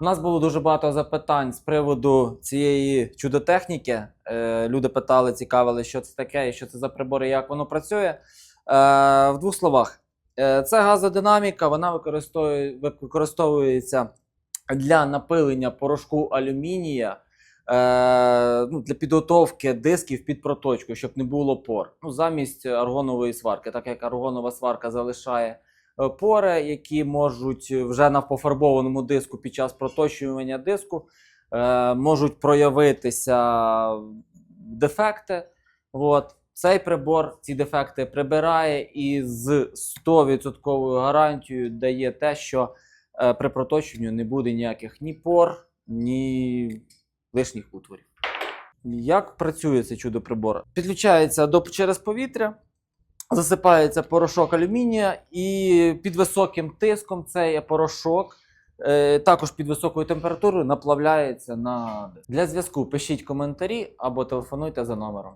У нас було дуже багато запитань з приводу цієї чудотехніки. Е, люди питали, цікавили, що це таке і що це за прибор і як воно працює. Е, в двох словах, е, це газодинаміка, вона використовує, використовується для напилення порошку алюмінія. Е, ну, для підготовки дисків під проточку, щоб не було пор. Ну, замість аргонової сварки, так як аргонова сварка залишає пори, які можуть вже на пофарбованому диску під час проточування диску е, можуть проявитися дефекти. От. Цей прибор ці дефекти прибирає і з 100% гарантією дає те, що е, при проточенню не буде ніяких ні пор, ні лишніх утворів. Як працює цей чудо-прибор? Підключається до, через повітря, засипається порошок алюмінія, і під високим тиском цей порошок, е, також під високою температурою, наплавляється на диск. Для зв'язку пишіть коментарі або телефонуйте за номером.